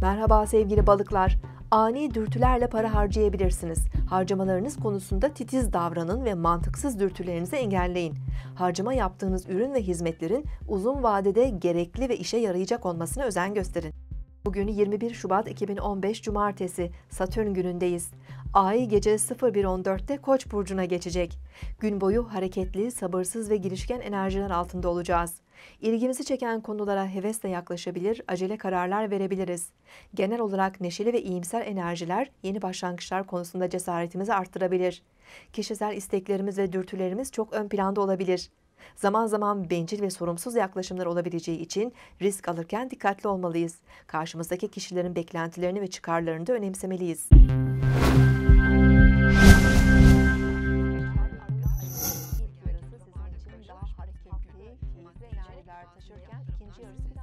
Merhaba sevgili balıklar. Ani dürtülerle para harcayabilirsiniz. Harcamalarınız konusunda titiz davranın ve mantıksız dürtülerinizi engelleyin. Harcama yaptığınız ürün ve hizmetlerin uzun vadede gerekli ve işe yarayacak olmasına özen gösterin. Bugün 21 Şubat 2015 Cumartesi, Satürn günündeyiz. Ay gece 01.14'te Koç burcuna geçecek. Gün boyu hareketli, sabırsız ve girişken enerjiler altında olacağız. İlgimizi çeken konulara hevesle yaklaşabilir, acele kararlar verebiliriz. Genel olarak neşeli ve iyimser enerjiler yeni başlangıçlar konusunda cesaretimizi arttırabilir. Kişisel isteklerimiz ve dürtülerimiz çok ön planda olabilir. Zaman zaman bencil ve sorumsuz yaklaşımlar olabileceği için risk alırken dikkatli olmalıyız. Karşımızdaki kişilerin beklentilerini ve çıkarlarını da önemsemeliyiz. İlk yarısı sizin için daha hareketli, keyifli enerjiler taşırken ikinci yarısı biraz